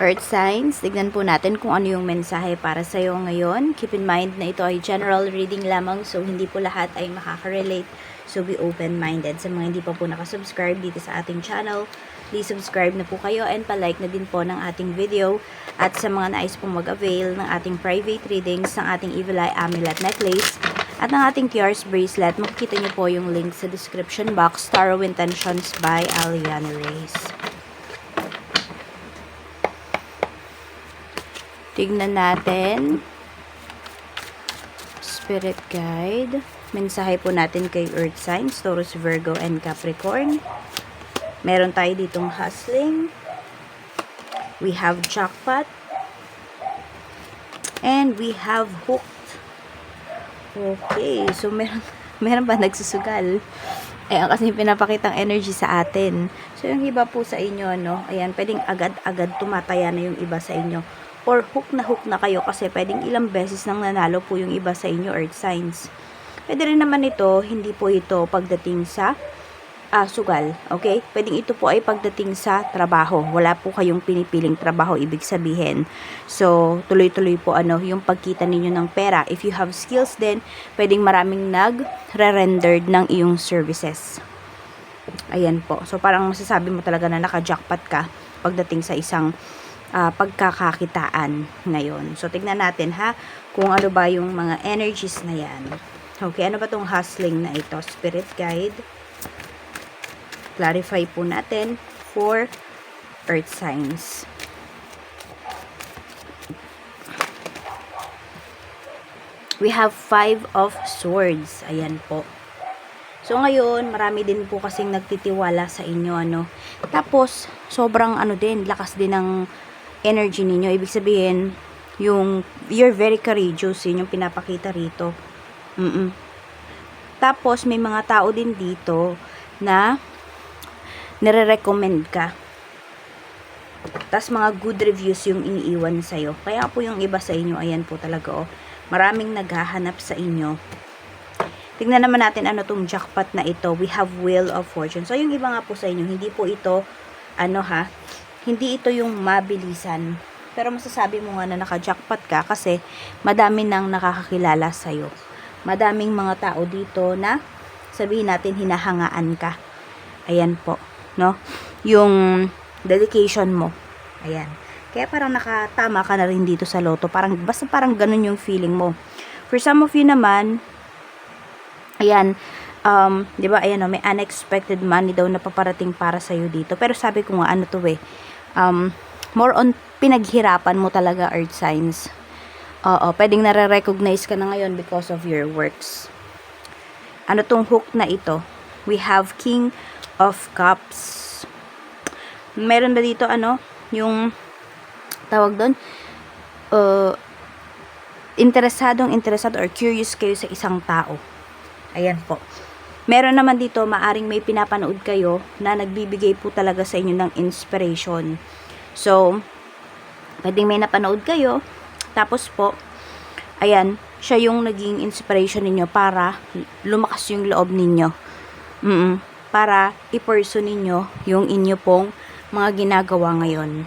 Earth signs, tignan po natin kung ano yung mensahe para sa iyo ngayon. Keep in mind na ito ay general reading lamang so hindi po lahat ay makaka-relate. So be open-minded. Sa mga hindi pa po nakasubscribe dito sa ating channel, please subscribe na po kayo and palike na din po ng ating video. At sa mga nais pong mag-avail ng ating private readings ng ating Evil Eye Amulet Necklace at ng ating Tiars Bracelet, makikita niyo po yung link sa description box, Tarot Intentions by Aliana Reyes. Tignan natin. Spirit Guide. Mensahe po natin kay Earth Signs, Taurus, Virgo, and Capricorn. Meron tayo ditong hustling. We have jackpot. And we have hooked. Okay, so meron, meron ba nagsusugal? Ayan, kasi pinapakitang energy sa atin. So, yung iba po sa inyo, no? Ayan, pwedeng agad-agad tumataya na yung iba sa inyo. Or hook na hook na kayo kasi pwedeng ilang beses nang nanalo po yung iba sa inyo, earth signs. Pwede rin naman ito, hindi po ito pagdating sa ah, sugal. Okay? Pwedeng ito po ay pagdating sa trabaho. Wala po kayong pinipiling trabaho, ibig sabihin. So, tuloy-tuloy po ano, yung pagkita ninyo ng pera. If you have skills din, pwedeng maraming nag-rendered ng iyong services. Ayan po. So, parang masasabi mo talaga na naka-jackpot ka pagdating sa isang ah, pagkakakitaan ngayon. So, tignan natin ha, kung ano ba yung mga energies na yan. Okay, ano ba tong hustling na ito? Spirit guide. Clarify po natin for earth signs. We have five of swords. Ayan po. So ngayon, marami din po kasing nagtitiwala sa inyo ano. Tapos sobrang ano din, lakas din ng energy ninyo. Ibig sabihin, yung you're very courageous, yun yung pinapakita rito. Mm. Tapos may mga tao din dito na nire-recommend ka. Tapos mga good reviews yung iniiwan sa'yo. Kaya po yung iba sa inyo, ayan po talaga oh. Maraming naghahanap sa inyo. Tingnan naman natin ano tong jackpot na ito. We have Wheel of Fortune. So yung iba nga po sa inyo, hindi po ito, ano ha, hindi ito yung mabilisan. Pero masasabi mo nga na naka-jackpot ka kasi madami nang nakakakilala sa'yo. Madaming mga tao dito na sabihin natin hinahangaan ka. Ayan po, no? Yung dedication mo. Ayan. Kaya parang nakatama ka na rin dito sa loto. Parang, basta parang ganun yung feeling mo. For some of you naman, ayan, um, di ba, ayan o, may unexpected money daw na paparating para sa'yo dito. Pero sabi ko nga, ano to eh, um, more on pinaghirapan mo talaga, earth signs. Oo, pwedeng nare-recognize ka na ngayon because of your works. Ano tong hook na ito? We have King of Cups. Meron ba dito ano? Yung tawag doon? Uh, interesadong interesado or curious kayo sa isang tao. Ayan po. Meron naman dito, maaring may pinapanood kayo na nagbibigay po talaga sa inyo ng inspiration. So, pwedeng may napanood kayo, tapos po, ayan, siya yung naging inspiration ninyo para lumakas yung loob ninyo. Mm para i-pursue ninyo yung inyo pong mga ginagawa ngayon.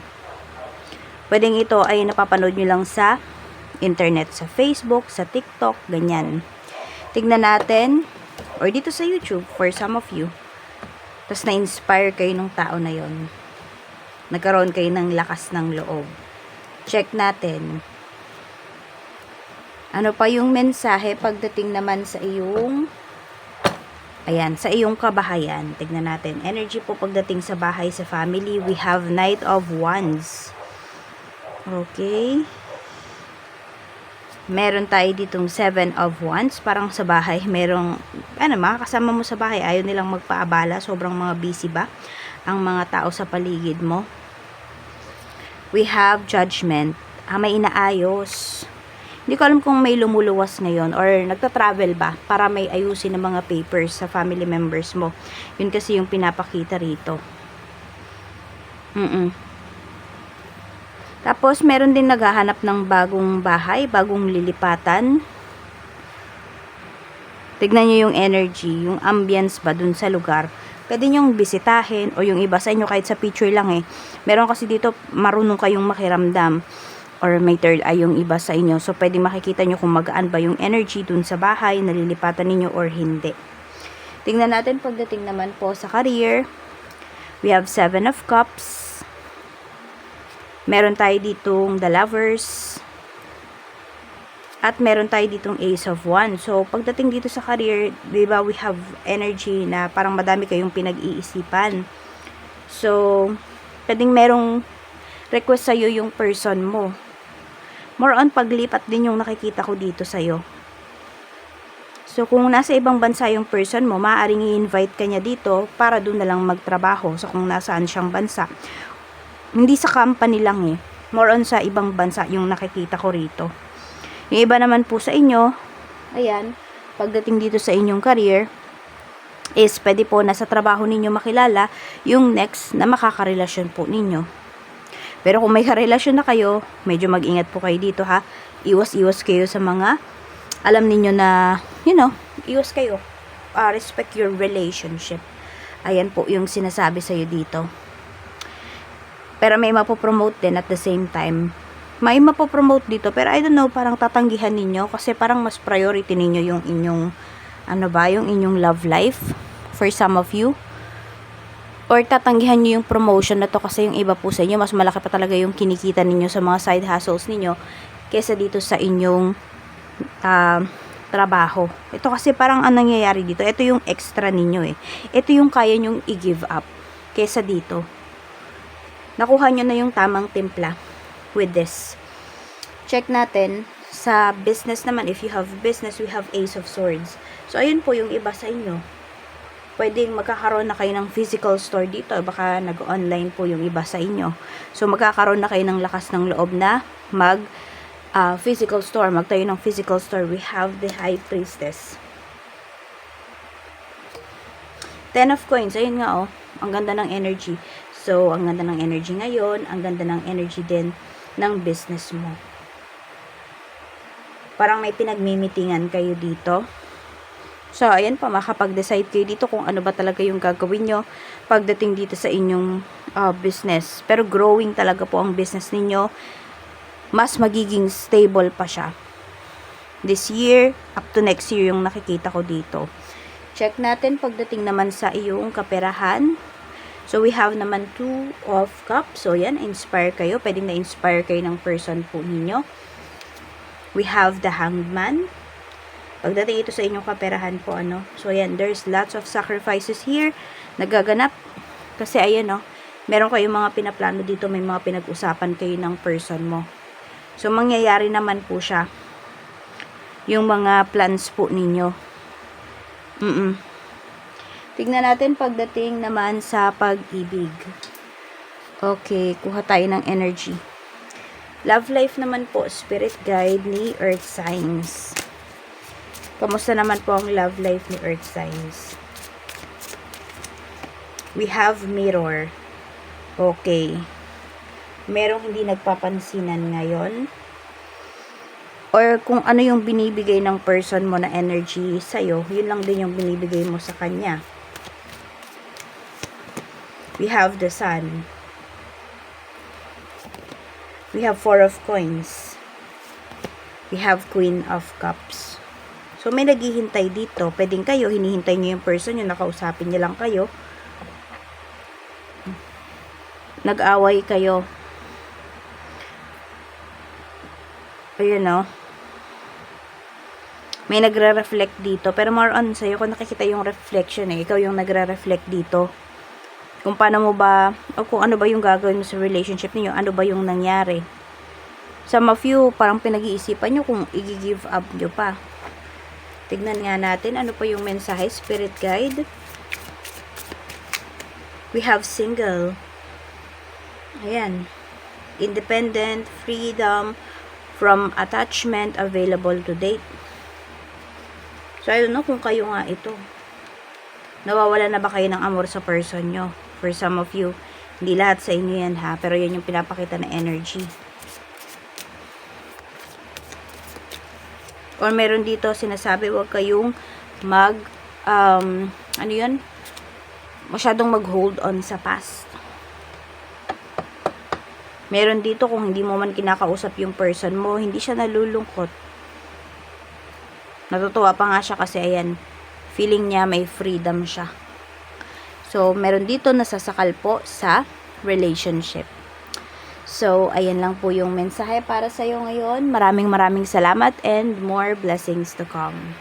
Pwedeng ito ay napapanood nyo lang sa internet, sa Facebook, sa TikTok, ganyan. Tignan natin, or dito sa YouTube, for some of you. Tapos na-inspire kayo ng tao na yon. Nagkaroon kayo ng lakas ng loob. Check natin. Ano pa yung mensahe pagdating naman sa iyong Ayan, sa iyong kabahayan. Tignan natin. Energy po pagdating sa bahay, sa family. We have Knight of Wands. Okay. Meron tayo ditong Seven of Wands. Parang sa bahay, merong, ano, mga kasama mo sa bahay, ayaw nilang magpaabala. Sobrang mga busy ba ang mga tao sa paligid mo. We have Judgment. Ah, may inaayos. Hindi ko alam kung may lumuluwas ngayon or nagta-travel ba para may ayusin ng mga papers sa family members mo. Yun kasi yung pinapakita rito. Mm Tapos, meron din naghahanap ng bagong bahay, bagong lilipatan. Tignan nyo yung energy, yung ambience ba dun sa lugar. pwede nyong bisitahin o yung iba sa inyo kahit sa picture lang eh. Meron kasi dito marunong kayong makiramdam or may third eye yung iba sa inyo. So, pwede makikita nyo kung magaan ba yung energy dun sa bahay, nalilipatan ninyo or hindi. Tingnan natin pagdating naman po sa career. We have Seven of Cups. Meron tayo ditong The Lovers. At meron tayo ditong Ace of Wands. So, pagdating dito sa career, di ba, we have energy na parang madami kayong pinag-iisipan. So, pwedeng merong request sa'yo yung person mo. More on paglipat din yung nakikita ko dito sa'yo. So, kung nasa ibang bansa yung person mo, maaaring i-invite ka niya dito para doon na lang magtrabaho sa kung nasaan siyang bansa. Hindi sa company lang eh. More on sa ibang bansa yung nakikita ko rito. Yung iba naman po sa inyo, ayan, pagdating dito sa inyong career, is pwede po na sa trabaho ninyo makilala yung next na makakarelasyon po ninyo. Pero kung may karelasyon na kayo, medyo mag-ingat po kayo dito ha. Iwas-iwas kayo sa mga alam ninyo na, you know, iwas kayo. Uh, respect your relationship. Ayan po yung sinasabi sa'yo dito. Pero may mapopromote din at the same time. May mapopromote dito, pero I don't know, parang tatanggihan ninyo kasi parang mas priority ninyo yung inyong, ano ba, yung inyong love life for some of you. Or tatanggihan nyo yung promotion na to kasi yung iba po sa inyo, mas malaki pa talaga yung kinikita ninyo sa mga side hustles ninyo kesa dito sa inyong uh, trabaho. Ito kasi parang ang nangyayari dito, ito yung extra ninyo eh. Ito yung kaya nyong i-give up kesa dito. Nakuha nyo na yung tamang timpla with this. Check natin sa business naman. If you have business, we have Ace of Swords. So, ayun po yung iba sa inyo. Pwedeng magkakaroon na kayo ng physical store dito. Baka nag-online po yung iba sa inyo. So, magkakaroon na kayo ng lakas ng loob na mag uh, physical store. Magtayo ng physical store. We have the High Priestess. Ten of Coins. Ayun nga oh. Ang ganda ng energy. So, ang ganda ng energy ngayon, ang ganda ng energy din ng business mo. Parang may pinagmimitingan kayo dito. So, ayan pa, makapag-decide kayo dito kung ano ba talaga yung gagawin nyo pagdating dito sa inyong uh, business. Pero growing talaga po ang business ninyo. Mas magiging stable pa siya. This year, up to next year yung nakikita ko dito. Check natin pagdating naman sa iyong kaperahan. So, we have naman two of cups. So, yan, inspire kayo. Pwedeng na-inspire kayo ng person po ninyo. We have the hanged man. Pagdating ito sa inyong kaperahan po, ano. So, yan, there's lots of sacrifices here. Nagaganap. Kasi, ayan, no. Meron kayong mga pinaplano dito. May mga pinag-usapan kayo ng person mo. So, mangyayari naman po siya. Yung mga plans po ninyo. Mm-mm. Tignan natin pagdating naman sa pag-ibig. Okay, kuha tayo ng energy. Love life naman po, spirit guide ni Earth Signs. Kamusta naman po ang love life ni Earth Signs? We have mirror. Okay. Merong hindi nagpapansinan ngayon. Or kung ano yung binibigay ng person mo na energy sa'yo, yun lang din yung binibigay mo sa kanya we have the sun. We have four of coins. We have queen of cups. So, may naghihintay dito. Pwedeng kayo, hinihintay nyo yung person yung nakausapin niya lang kayo. Nag-away kayo. Ayun, no? May nagre-reflect dito. Pero more on sa'yo, kung nakikita yung reflection eh, ikaw yung nagre-reflect dito kung paano mo ba, o kung ano ba yung gagawin mo sa relationship niyo, ano ba yung nangyari. Of you, parang pinag-iisipan nyo kung i-give up nyo pa. Tignan nga natin, ano pa yung mensahe, spirit guide. We have single. Ayan. Independent, freedom, from attachment, available to date. So, I don't know kung kayo nga ito. Nawawala na ba kayo ng amor sa person nyo? For some of you, hindi lahat sa inyo yan ha, pero yan yung pinapakita na energy. Or meron dito sinasabi, huwag kayong mag, um, ano yun? masyadong mag-hold on sa past. Meron dito kung hindi mo man kinakausap yung person mo, hindi siya nalulungkot. Natutuwa pa nga siya kasi ayan, feeling niya may freedom siya. So, meron dito nasasakal po sa relationship. So, ayan lang po yung mensahe para sa'yo ngayon. Maraming maraming salamat and more blessings to come.